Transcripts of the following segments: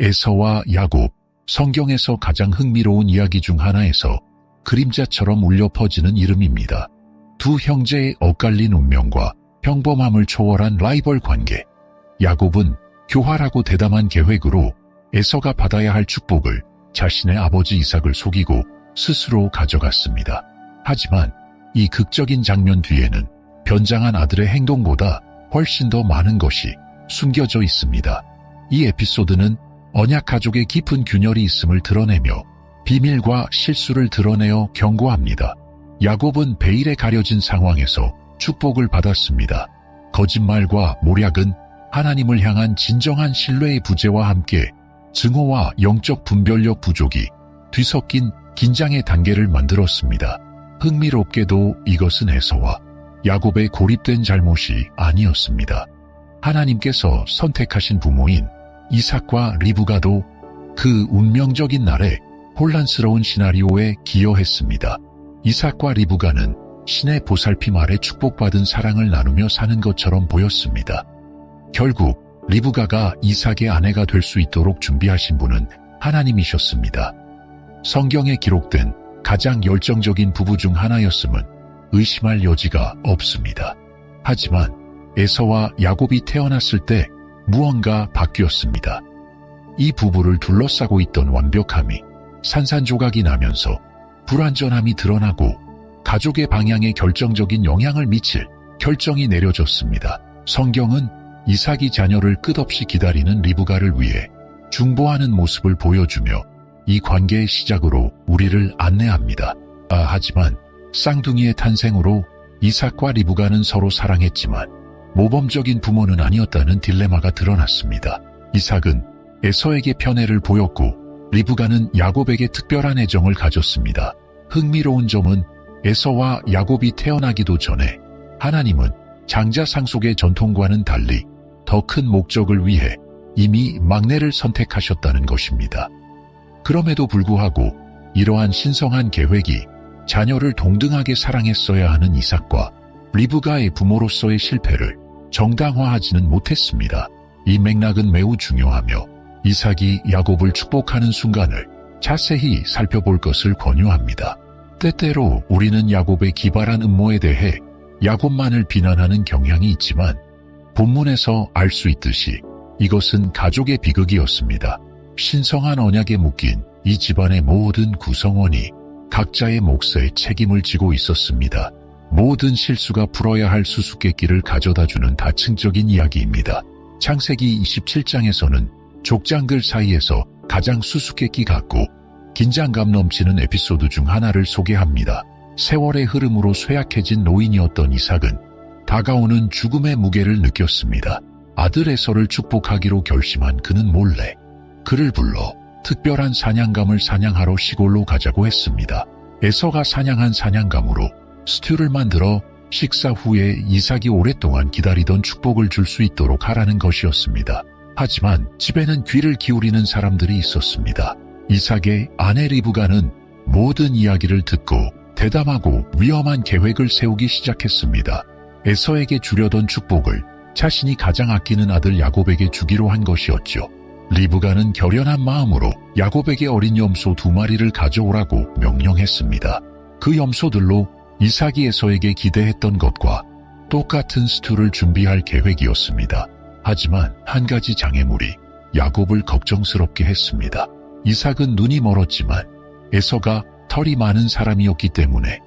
에서와 야곱, 성경에서 가장 흥미로운 이야기 중 하나에서 그림자처럼 울려 퍼지는 이름입니다. 두 형제의 엇갈린 운명과 평범함을 초월한 라이벌 관계. 야곱은 교활하고 대담한 계획으로 에서가 받아야 할 축복을 자신의 아버지 이삭을 속이고 스스로 가져갔습니다. 하지만 이 극적인 장면 뒤에는 변장한 아들의 행동보다 훨씬 더 많은 것이 숨겨져 있습니다. 이 에피소드는 언약 가족의 깊은 균열이 있음을 드러내며 비밀과 실수를 드러내어 경고합니다. 야곱은 베일에 가려진 상황에서 축복을 받았습니다. 거짓말과 모략은 하나님을 향한 진정한 신뢰의 부재와 함께 증오와 영적 분별력 부족이 뒤섞인 긴장의 단계를 만들었습니다. 흥미롭게도 이것은 에서와 야곱의 고립된 잘못이 아니었습니다. 하나님께서 선택하신 부모인 이삭과 리브가도 그 운명적인 날에 혼란스러운 시나리오에 기여했습니다. 이삭과 리브가는 신의 보살핌 아래 축복받은 사랑을 나누며 사는 것처럼 보였습니다. 결국 리브가가 이삭의 아내가 될 수 있도록 준비하신 분은 하나님이셨습니다. 성경에 기록된 가장 열정적인 부부 중 하나였음은 의심할 여지가 없습니다. 하지만 에서와 야곱이 태어났을 때 무언가 바뀌었습니다. 이 부부를 둘러싸고 있던 완벽함이 산산조각이 나면서 불완전함이 드러나고 가족의 방향에 결정적인 영향을 미칠 결정이 내려졌습니다. 성경은 이삭이 자녀를 끝없이 기다리는 리브가를 위해 중보하는 모습을 보여주며 이 관계의 시작으로 우리를 안내합니다. 아, 하지만 쌍둥이의 탄생으로 이삭과 리브가는 서로 사랑했지만 모범적인 부모는 아니었다는 딜레마가 드러났습니다. 이삭은 에서에게 편애를 보였고 리브가는 야곱에게 특별한 애정을 가졌습니다. 흥미로운 점은 에서와 야곱이 태어나기도 전에 하나님은 장자 상속의 전통과는 달리 더 큰 목적을 위해 이미 막내를 선택하셨다는 것입니다. 그럼에도 불구하고 이러한 신성한 계획이 자녀를 동등하게 사랑했어야 하는 이삭과 리브가의 부모로서의 실패를 정당화하지는 못했습니다. 이 맥락은 매우 중요하며 이삭이 야곱을 축복하는 순간을 자세히 살펴볼 것을 권유합니다. 때때로 우리는 야곱의 기발한 음모에 대해 야곱만을 비난하는 경향이 있지만 본문에서 알 수 있듯이 이것은 가족의 비극이었습니다. 신성한 언약에 묶인 이 집안의 모든 구성원이 각자의 몫에 책임을 지고 있었습니다. 모든 실수가 풀어야 할 수수께끼를 가져다주는 다층적인 이야기입니다. 창세기 27장에서는 족장들 사이에서 가장 수수께끼 같고 긴장감 넘치는 에피소드 중 하나를 소개합니다. 세월의 흐름으로 쇠약해진 노인이었던 이삭은 다가오는 죽음의 무게를 느꼈습니다. 아들 에서를 축복하기로 결심한 그는 몰래 그를 불러 특별한 사냥감을 사냥하러 시골로 가자고 했습니다. 에서가 사냥한 사냥감으로 스튜를 만들어 식사 후에 이삭이 오랫동안 기다리던 축복을 줄 수 있도록 하라는 것이었습니다. 하지만 집에는 귀를 기울이는 사람들이 있었습니다. 이삭의 아내 리브가는 모든 이야기를 듣고 대담하고 위험한 계획을 세우기 시작했습니다. 에서에게 주려던 축복을 자신이 가장 아끼는 아들 야곱에게 주기로 한 것이었죠. 리브가는 결연한 마음으로 야곱에게 어린 염소 두 마리를 가져오라고 명령했습니다. 그 염소들로 이삭이 에서에게 기대했던 것과 똑같은 스투를 준비할 계획이었습니다. 하지만 한 가지 장애물이 야곱을 걱정스럽게 했습니다. 이삭은 눈이 멀었지만 에서가 털이 많은 사람이었기 때문에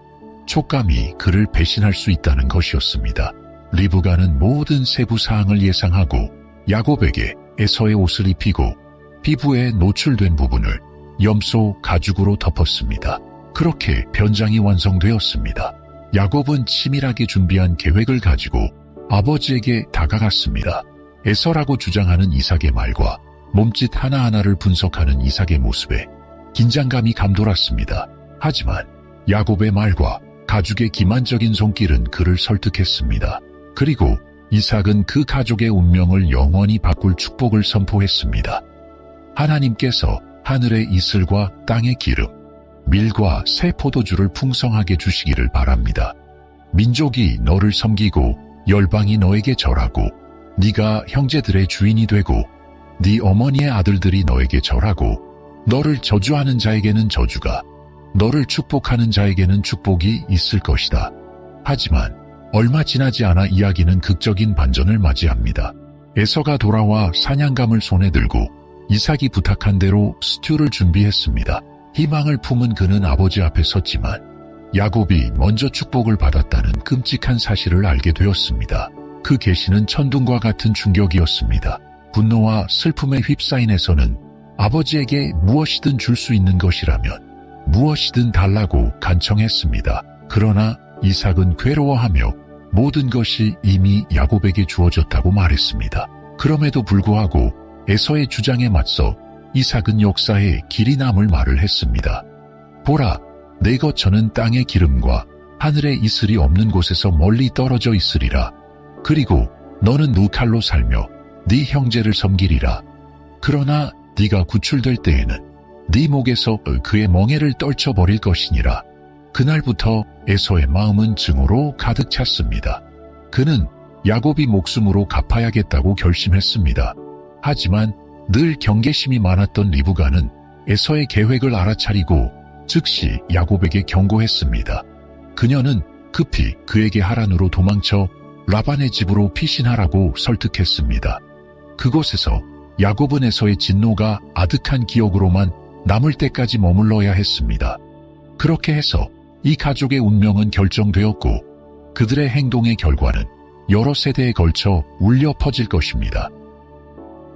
촉감이 그를 배신할 수 있다는 것이었습니다. 리브가는 모든 세부 사항을 예상하고 야곱에게 에서의 옷을 입히고 피부에 노출된 부분을 염소 가죽으로 덮었습니다. 그렇게 변장이 완성되었습니다. 야곱은 치밀하게 준비한 계획을 가지고 아버지에게 다가갔습니다. 에서라고 주장하는 이삭의 말과 몸짓 하나하나를 분석하는 이삭의 모습에 긴장감이 감돌았습니다. 하지만 야곱의 말과 가죽의 기만적인 손길은 그를 설득했습니다. 그리고 이삭은 그 가족의 운명을 영원히 바꿀 축복을 선포했습니다. 하나님께서 하늘의 이슬과 땅의 기름, 밀과 새 포도주를 풍성하게 주시기를 바랍니다. 민족이 너를 섬기고 열방이 너에게 절하고 네가 형제들의 주인이 되고 네 어머니의 아들들이 너에게 절하고 너를 저주하는 자에게는 저주가 너를 축복하는 자에게는 축복이 있을 것이다. 하지만 얼마 지나지 않아 이야기는 극적인 반전을 맞이합니다. 에서가 돌아와 사냥감을 손에 들고 이삭이 부탁한 대로 스튜를 준비했습니다. 희망을 품은 그는 아버지 앞에 섰지만 야곱이 먼저 축복을 받았다는 끔찍한 사실을 알게 되었습니다. 그 계시는 천둥과 같은 충격이었습니다. 분노와 슬픔에 휩싸인 에서는 아버지에게 무엇이든 줄 수 있는 것이라면 무엇이든 달라고 간청했습니다. 그러나 이삭은 괴로워하며 모든 것이 이미 야곱에게 주어졌다고 말했습니다. 그럼에도 불구하고 에서의 주장에 맞서 이삭은 역사에 길이 남을 말을 했습니다. 보라, 내 거처는 땅의 기름과 하늘의 이슬이 없는 곳에서 멀리 떨어져 있으리라. 그리고 너는 누칼로 살며 네 형제를 섬기리라. 그러나 네가 구출될 때에는 네 목에서 그의 멍에를 떨쳐버릴 것이니라. 그날부터 에서의 마음은 증오로 가득 찼습니다. 그는 야곱이 목숨으로 갚아야겠다고 결심했습니다. 하지만 늘 경계심이 많았던 리브가는 에서의 계획을 알아차리고 즉시 야곱에게 경고했습니다. 그녀는 급히 그에게 하란으로 도망쳐 라반의 집으로 피신하라고 설득했습니다. 그곳에서 야곱은 에서의 진노가 아득한 기억으로만 남을 때까지 머물러야 했습니다. 그렇게 해서 이 가족의 운명은 결정되었고 그들의 행동의 결과는 여러 세대에 걸쳐 울려 퍼질 것입니다.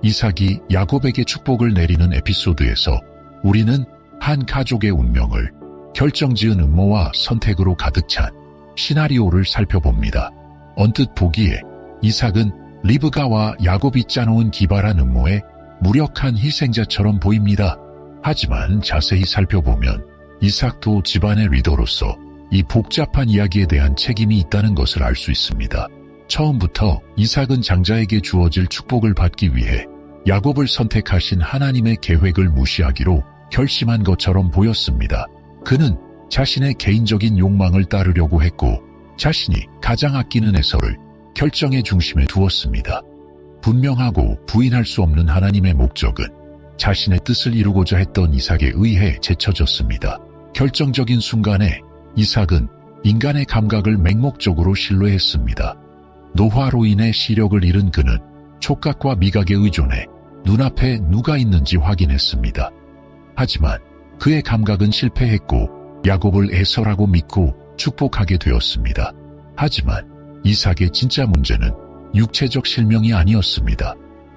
이삭이 야곱에게 축복을 내리는 에피소드에서 우리는 한 가족의 운명을 결정지은 음모와 선택으로 가득 찬 시나리오를 살펴봅니다. 언뜻 보기에 이삭은 리브가와 야곱이 짜놓은 기발한 음모의 무력한 희생자처럼 보입니다. 하지만 자세히 살펴보면 이삭도 집안의 리더로서 이 복잡한 이야기에 대한 책임이 있다는 것을 알 수 있습니다. 처음부터 이삭은 장자에게 주어질 축복을 받기 위해 야곱을 선택하신 하나님의 계획을 무시하기로 결심한 것처럼 보였습니다. 그는 자신의 개인적인 욕망을 따르려고 했고 자신이 가장 아끼는 에서를 결정의 중심에 두었습니다. 분명하고 부인할 수 없는 하나님의 목적은 자신의 뜻을 이루고자 했던 이삭에 의해 제쳐졌습니다. 결정적인 순간에 이삭은 인간의 감각을 맹목적으로 신뢰했습니다. 노화로 인해 시력을 잃은 그는 촉각과 미각에 의존해 눈앞에 누가 있는지 확인했습니다. 하지만 그의 감각은 실패했고 야곱을 에서라고 믿고 축복하게 되었습니다. 하지만 이삭의 진짜 문제는 육체적 실명이 아니었습니다.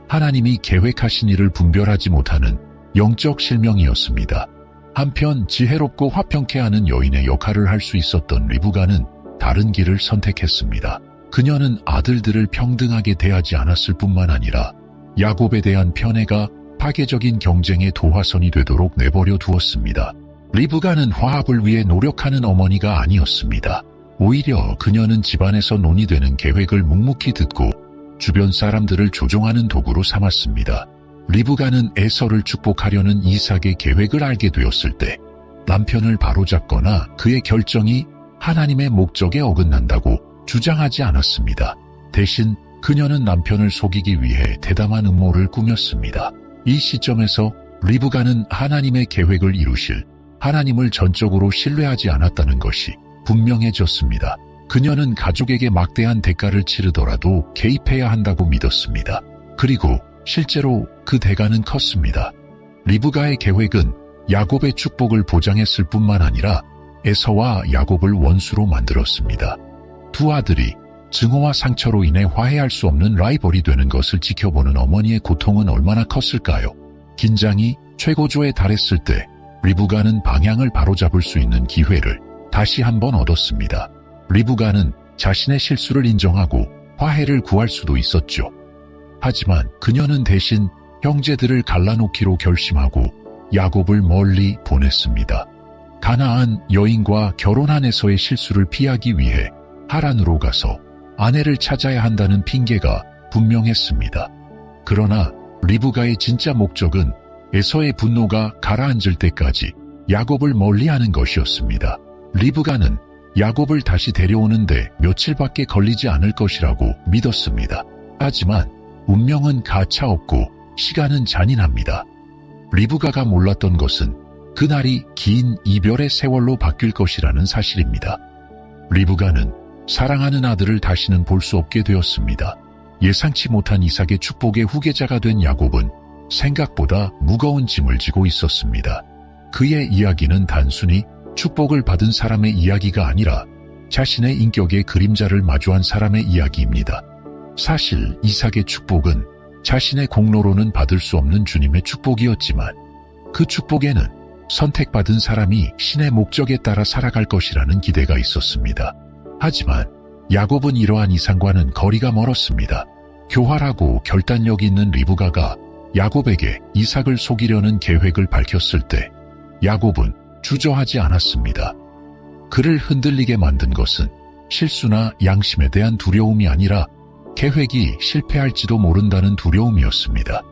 하나님이 계획하신 일을 분별하지 못하는 영적 실명이었습니다. 한편 지혜롭고 화평케 하는 여인의 역할을 할 수 있었던 리브가는 다른 길을 선택했습니다. 그녀는 아들들을 평등하게 대하지 않았을 뿐만 아니라 야곱에 대한 편애가 파괴적인 경쟁의 도화선이 되도록 내버려 두었습니다. 리브가는 화합을 위해 노력하는 어머니가 아니었습니다. 오히려 그녀는 집안에서 논의되는 계획을 묵묵히 듣고 주변 사람들을 조종하는 도구로 삼았습니다. 리브가는 에서를 축복하려는 이삭의 계획을 알게 되었을 때 남편을 바로잡거나 그의 결정이 하나님의 목적에 어긋난다고 주장하지 않았습니다. 대신 그녀는 남편을 속이기 위해 대담한 음모를 꾸몄습니다. 이 시점에서 리브가는 하나님의 계획을 이루실 하나님을 전적으로 신뢰하지 않았다는 것이 분명해졌습니다. 그녀는 가족에게 막대한 대가를 치르더라도 개입해야 한다고 믿었습니다. 그리고 실제로 그 대가는 컸습니다. 리브가의 계획은 야곱의 축복을 보장했을 뿐만 아니라 에서와 야곱을 원수로 만들었습니다. 두 아들이 증오와 상처로 인해 화해할 수 없는 라이벌이 되는 것을 지켜보는 어머니의 고통은 얼마나 컸을까요? 긴장이 최고조에 달했을 때 리브가는 방향을 바로잡을 수 있는 기회를 다시 한번 얻었습니다. 리브가는 자신의 실수를 인정하고 화해를 구할 수도 있었죠. 하지만 그녀는 대신 형제들을 갈라놓기로 결심하고 야곱을 멀리 보냈습니다. 가나안 여인과 결혼한 에서의 실수를 피하기 위해 하란으로 가서 아내를 찾아야 한다는 핑계가 분명했습니다. 그러나 리브가의 진짜 목적은 에서의 분노가 가라앉을 때까지 야곱을 멀리하는 것이었습니다. 리브가는 야곱을 다시 데려오는데 며칠밖에 걸리지 않을 것이라고 믿었습니다. 하지만 운명은 가차없고 시간은 잔인합니다. 리브가가 몰랐던 것은 그날이 긴 이별의 세월로 바뀔 것이라는 사실입니다. 리브가는 사랑하는 아들을 다시는 볼 수 없게 되었습니다. 예상치 못한 이삭의 축복의 후계자가 된 야곱은 생각보다 무거운 짐을 지고 있었습니다. 그의 이야기는 단순히 축복을 받은 사람의 이야기가 아니라 자신의 인격의 그림자를 마주한 사람의 이야기입니다. 사실 이삭의 축복은 자신의 공로로는 받을 수 없는 주님의 축복이었지만 그 축복에는 선택받은 사람이 신의 목적에 따라 살아갈 것이라는 기대가 있었습니다. 하지만 야곱은 이러한 이상과는 거리가 멀었습니다. 교활하고 결단력 있는 리브가가 야곱에게 이삭을 속이려는 계획을 밝혔을 때 야곱은 주저하지 않았습니다. 그를 흔들리게 만든 것은 실수나 양심에 대한 두려움이 아니라 계획이 실패할지도 모른다는 두려움이었습니다.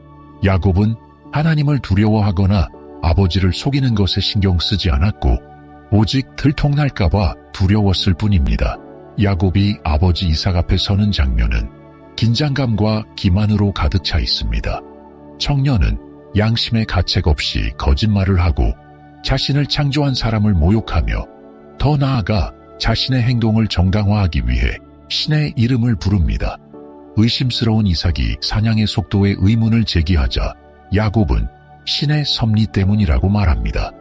야곱은 하나님을 두려워하거나 아버지를 속이는 것에 신경 쓰지 않았고 오직 들통날까봐 두려웠을 뿐입니다. 야곱이 아버지 이삭 앞에 서는 장면은 긴장감과 기만으로 가득 차 있습니다. 청년은 양심의 가책 없이 거짓말을 하고 자신을 창조한 사람을 모욕하며 더 나아가 자신의 행동을 정당화하기 위해 신의 이름을 부릅니다. 의심스러운 이삭이 사냥의 속도에 의문을 제기하자 야곱은 신의 섭리 때문이라고 말합니다.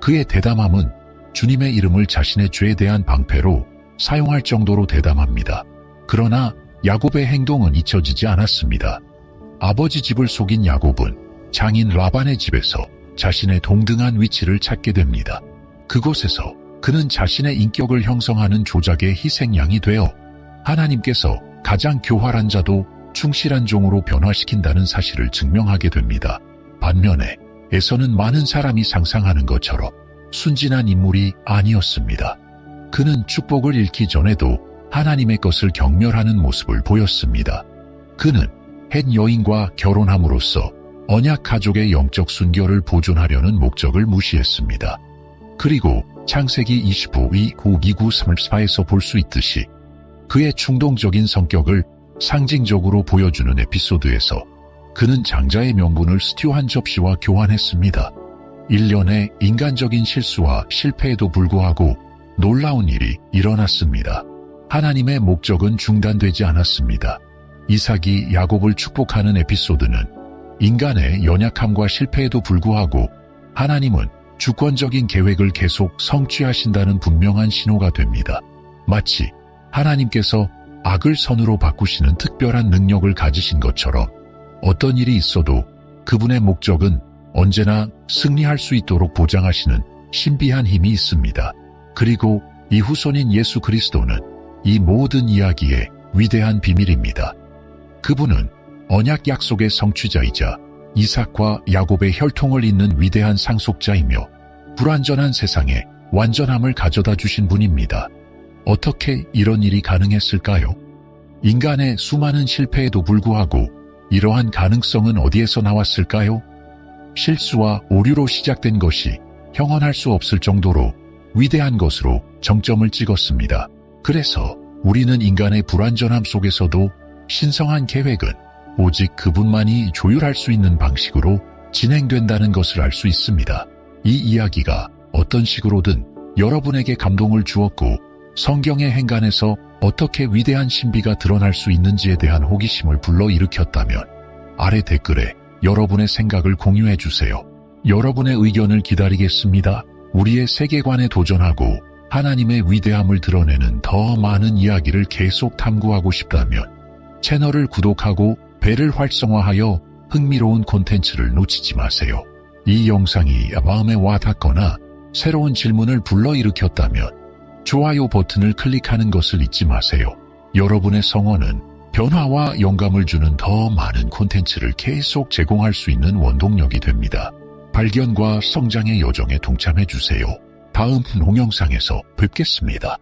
그의 대담함은 주님의 이름을 자신의 죄에 대한 방패로 사용할 정도로 대담합니다. 그러나 야곱의 행동은 잊혀지지 않았습니다. 아버지 집을 속인 야곱은 장인 라반의 집에서 자신의 동등한 위치를 찾게 됩니다. 그곳에서 그는 자신의 인격을 형성하는 조작의 희생양이 되어 하나님께서 가장 교활한 자도 충실한 종으로 변화시킨다는 사실을 증명하게 됩니다. 반면에 에서는 많은 사람이 상상하는 것처럼 순진한 인물이 아니었습니다. 그는 축복을 잃기 전에도 하나님의 것을 경멸하는 모습을 보였습니다. 그는 햇 여인과 결혼함으로써 언약 가족의 영적 순결을 보존하려는 목적을 무시했습니다. 그리고 창세기 25, 2, 9, 2, 9, 34에서 볼 수 있듯이 그의 충동적인 성격을 상징적으로 보여주는 에피소드에서 그는 장자의 명분을 스튜 한 접시와 교환했습니다. 일련의 인간적인 실수와 실패에도 불구하고 놀라운 일이 일어났습니다. 하나님의 목적은 중단되지 않았습니다. 이삭이 야곱을 축복하는 에피소드는 인간의 연약함과 실패에도 불구하고 하나님은 주권적인 계획을 계속 성취하신다는 분명한 신호가 됩니다. 마치 하나님께서 악을 선으로 바꾸시는 특별한 능력을 가지신 것처럼 어떤 일이 있어도 그분의 목적은 언제나 승리할 수 있도록 보장하시는 신비한 힘이 있습니다. 그리고 이 후손인 예수 그리스도는 이 모든 이야기의 위대한 비밀입니다. 그분은 언약 약속의 성취자이자 이삭과 야곱의 혈통을 잇는 위대한 상속자이며 불완전한 세상에 완전함을 가져다 주신 분입니다. 어떻게 이런 일이 가능했을까요? 인간의 수많은 실패에도 불구하고 이러한 가능성은 어디에서 나왔을까요? 실수와 오류로 시작된 것이 형언할 수 없을 정도로 위대한 것으로 정점을 찍었습니다. 그래서 우리는 인간의 불완전함 속에서도 신성한 계획은 오직 그분만이 조율할 수 있는 방식으로 진행된다는 것을 알 수 있습니다. 이 이야기가 어떤 식으로든 여러분에게 감동을 주었고 성경의 행간에서 어떻게 위대한 신비가 드러날 수 있는지에 대한 호기심을 불러일으켰다면 아래 댓글에 여러분의 생각을 공유해 주세요. 여러분의 의견을 기다리겠습니다. 우리의 세계관에 도전하고 하나님의 위대함을 드러내는 더 많은 이야기를 계속 탐구하고 싶다면 채널을 구독하고 배를 활성화하여 흥미로운 콘텐츠를 놓치지 마세요. 이 영상이 마음에 와 닿거나 새로운 질문을 불러일으켰다면 좋아요 버튼을 클릭하는 것을 잊지 마세요. 여러분의 성원은 변화와 영감을 주는 더 많은 콘텐츠를 계속 제공할 수 있는 원동력이 됩니다. 발견과 성장의 여정에 동참해 주세요. 다음 동영상에서 뵙겠습니다.